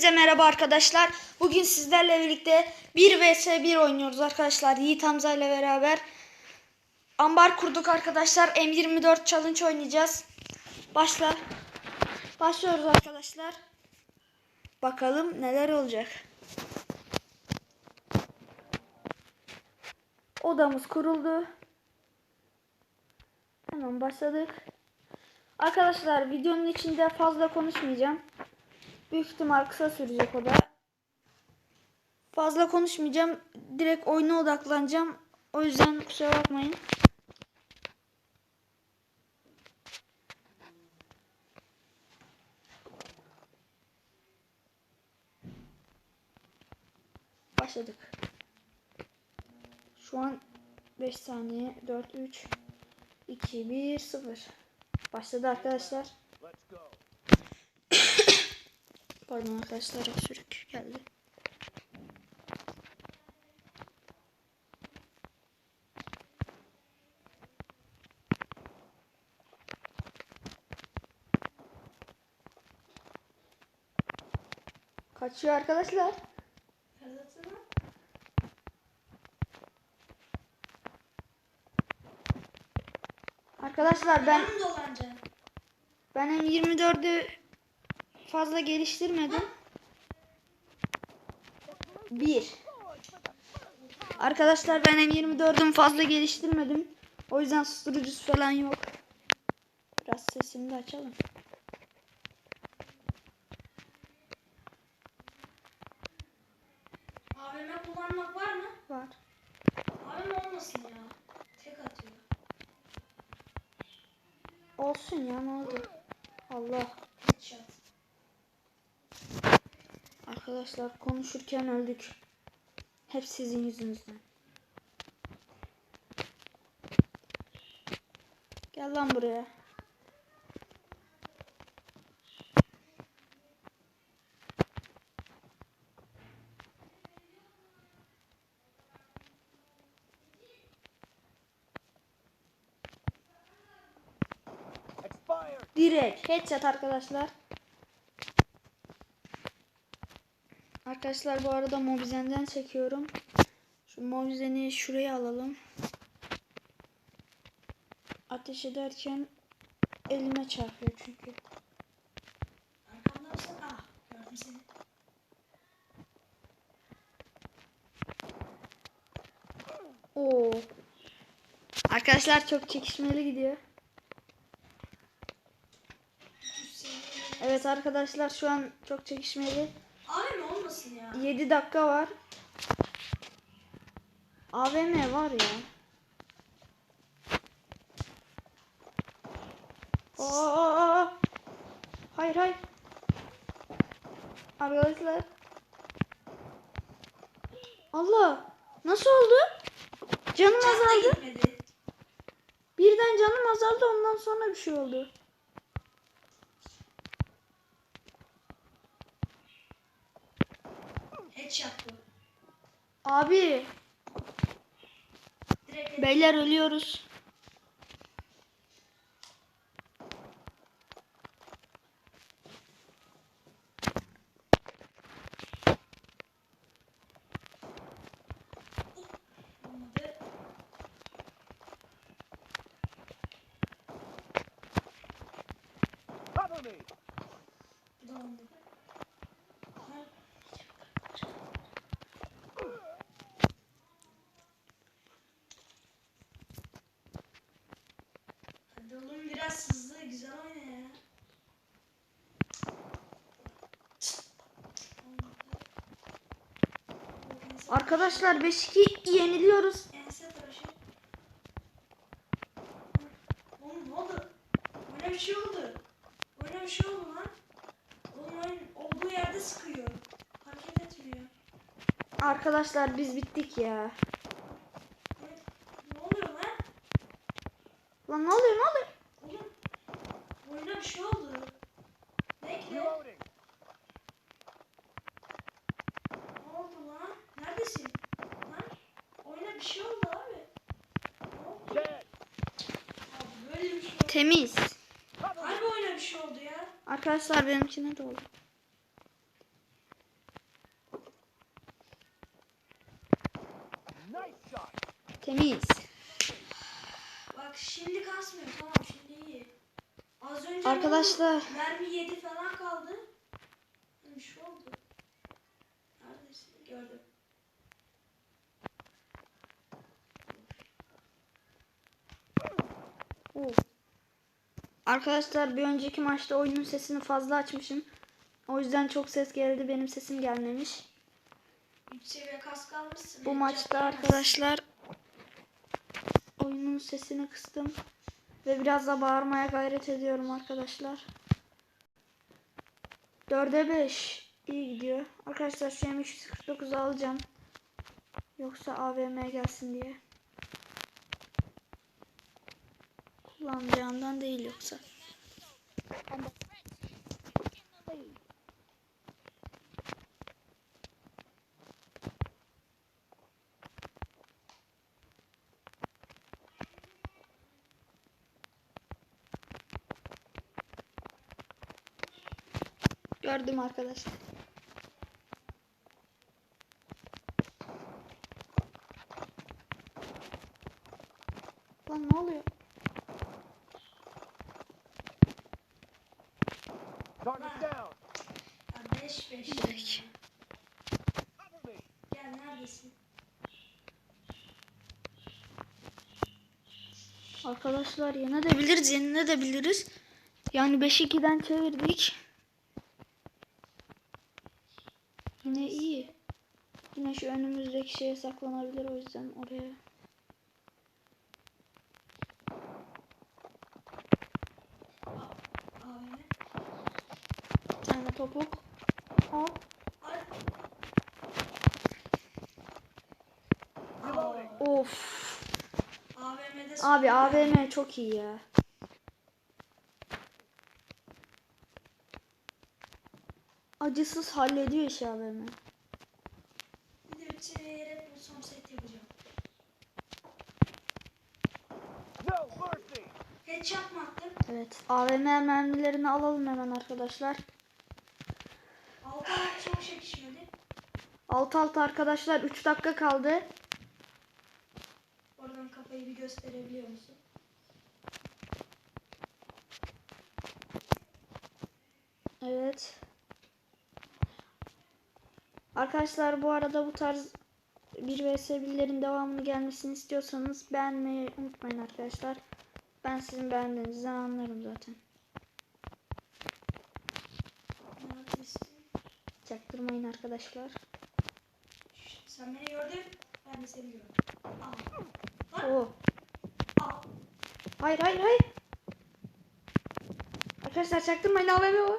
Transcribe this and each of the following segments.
Hepinize merhaba arkadaşlar. Bugün sizlerle birlikte 1 vs 1 oynuyoruz arkadaşlar. Yiğit Hamza ile beraber. Ambar kurduk arkadaşlar. M24 challenge oynayacağız. Başla. Başlıyoruz arkadaşlar. Bakalım neler olacak. Odamız kuruldu. Hemen başladık. Arkadaşlar videonun içinde fazla konuşmayacağım. Büyük ihtimal kısa sürecek o da. Fazla konuşmayacağım. Direkt oyuna odaklanacağım. O yüzden kusura bakmayın. Başladık. Şu an 5 saniye 4 3 2 1 0 Başladı arkadaşlar. Pardon arkadaşlar öksürük geldi. Kaçıyor arkadaşlar. Arkadaşlar ben ben M24'ü fazla geliştirmedim. Bir. Arkadaşlar ben M24'üm fazla geliştirmedim. O yüzden susturucusu falan yok. Biraz sesini de açalım. AVM kullanmak var mı? Var. AVM olmasın ya. Tek atıyor. Olsun ya ne oldu? Allah. Headshot. Arkadaşlar konuşurken öldük. Hep sizin yüzünüzden. Gel lan buraya. Direkt headshot arkadaşlar. Arkadaşlar bu arada Mobizen'den çekiyorum. Şu Mobizen'i şuraya alalım. Ateş ederken elime çarpıyor çünkü. Arkamda mısın? Ah gördüm seni. Oo. Arkadaşlar çok çekişmeli gidiyor. Evet arkadaşlar şu an çok çekişmeli. AVM olmasın ya. 7 dakika var. AVM var ya. Oo. Hayır hayır. Arkadaşlar. Allah. Nasıl oldu? Canım azaldı. Birden canım azaldı ondan sonra bir şey oldu. Headshot bu. Abi Direkt beyler ölüyoruz. Cover me. Bu da olmadı. Ha, Hadi oğlum biraz hızlı güzel oyna ya. Olmadı. Arkadaşlar 5-2 yeniliyoruz. Oğlum ne oldu? Oyuna bir şey oldu. Oyuna bir şey oldu lan. Oğlum olduğu yerde sıkıyor. Hareket etmiyor. Arkadaşlar biz bittik ya. Ne oluyor lan? Lan ne oluyor ne oluyor? Oğlum oyuna bir şey oldu. temiz. Harbi oyuna bir şey oldu ya. Arkadaşlar benimkine de oldu. Temiz. Bak şimdi kasmıyor tamam şimdi iyi. Az önce Arkadaşlar. Mermi 7 falan kaldı. Bir şey oldu. Neredesin? Gördüm. Oh. Arkadaşlar bir önceki maçta oyunun sesini fazla açmışım. O yüzden çok ses geldi. Benim sesim gelmemiş. 3 seviye kask almışsın. Bu maçta yapamazsın. arkadaşlar oyunun sesini kıstım. Ve biraz da bağırmaya gayret ediyorum arkadaşlar. 4'e 5. iyi gidiyor. Arkadaşlar şu M249'u alacağım. Yoksa AVM gelsin diye. Kullanacağımdan değil yoksa. Gördüm arkadaşlar. Lan ne oluyor? Target down. Ya 5 5. Peki. Cover me. Gel neredesin? Arkadaşlar yenebiliriz, yenilebiliriz. Yani 5-2'den çevirdik. Yine iyi. Yine şu önümüzdeki şeye saklanabilir o yüzden oraya. AVM. Bir tane topuk. Reloading. Of. Abi AVM çok iyi ya. Acısız hallediyor işi AVM. Bir de 3 seviye yere bulsam set yapacağım. No mercy. Headshot mı attım? Evet. AVM mermilerini alalım hemen arkadaşlar. 6 alt çok çekişmedi. Alt alta arkadaşlar 3 dakika kaldı. Oradan kafayı bir gösterebiliyor musun? Evet. Arkadaşlar bu arada bu tarz 1 vs 1'lerin devamını gelmesini istiyorsanız beğenmeyi unutmayın arkadaşlar. Ben sizin beğendiğinizden anlarım zaten. Çaktırmayın arkadaşlar. Sen beni gördün. Ben de seni gördüm. Al. Lan, Oo. al. Hayır hayır hayır. Arkadaşlar çaktırmayın AVM var.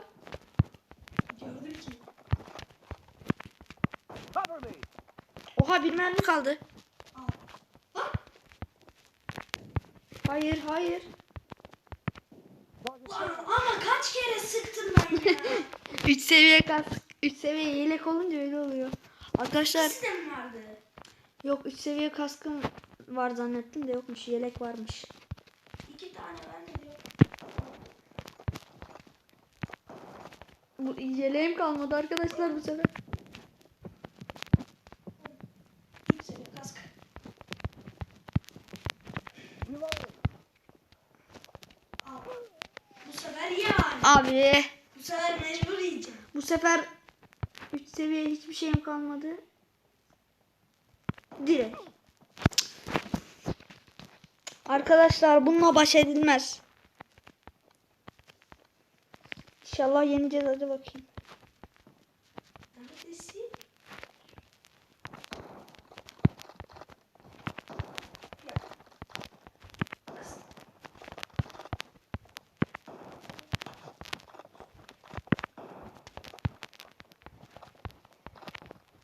Gördüm ki. Oha bir mermi kaldı. Hayır hayır. Target Lan down. ama kaç kere sıktım ben ya. 3 seviye kas 3 seviye yelek olunca öyle oluyor. Arkadaşlar mi vardı? yok 3 seviye kaskım var zannettim de yokmuş yelek varmış. İki tane ben de diyorum. Bu yeleğim kalmadı arkadaşlar bu sefer. Abi Bu sefer mecbur yiyeceğim. bu sefer 3 seviye hiçbir şeyim kalmadı. Direkt. Arkadaşlar bununla baş edilmez. İnşallah yeneceğiz hadi bakayım. Neredesin?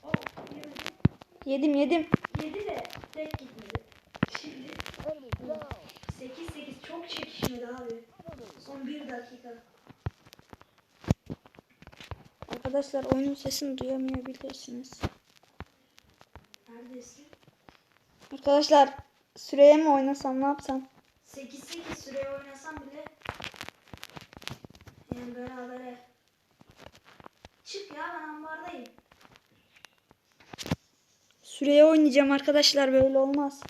Oh, yedi. Yedim yedim. Yedi de tek gitmedi. Şimdi Enemy down. 8-8 çok çekişmedi abi. Son bir dakika. Arkadaşlar oyunun sesini duyamayabilirsiniz. Neredesin? Arkadaşlar süreye mi oynasam ne yapsam? 8-8 süre oynasam bile yani berabere. Çık ya ben ambardayım. Süreye oynayacağım arkadaşlar böyle olmaz.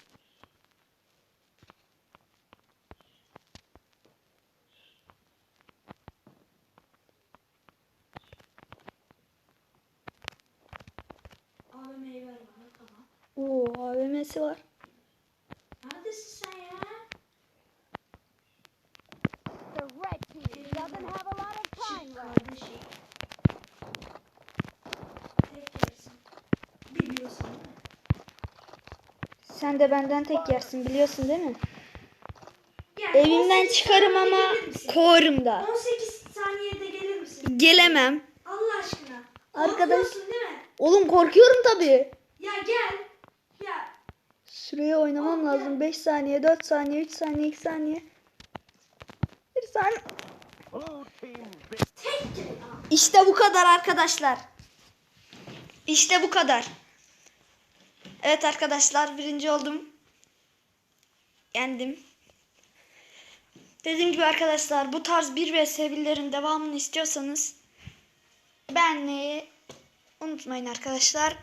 AVM'yi ver bana tamam. Oo AVM'si var. Neredesin sen ya? The red team doesn't have a lot of time Çık left. kardeşim. Tek yersin. Biliyorsun değil mi? Sen de benden tek yersin biliyorsun değil mi? Yani Evimden 18 çıkarım ama kovarım da. 18 saniyede gelir misin? Gelemem. Allah aşkına. Arkadaş- değil mi? Oğlum korkuyorum tabii. Ya gel. Ya Süreye oynamam lazım. 5 saniye, 4 saniye, 3 saniye, 2 saniye. 1 saniye. Gel. İşte bu kadar arkadaşlar. İşte bu kadar. Evet arkadaşlar birinci oldum. Yendim. Dediğim gibi arkadaşlar bu tarz 1 vs 1'lerin devamını istiyorsanız beğenmeyi unutmayın arkadaşlar.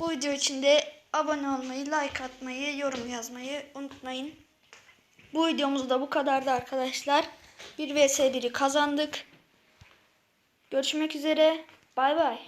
Bu video için de abone olmayı, like atmayı, yorum yazmayı unutmayın. Bu videomuz da bu kadardı arkadaşlar. 1 vs 1'i kazandık. Görüşmek üzere. Bay bay.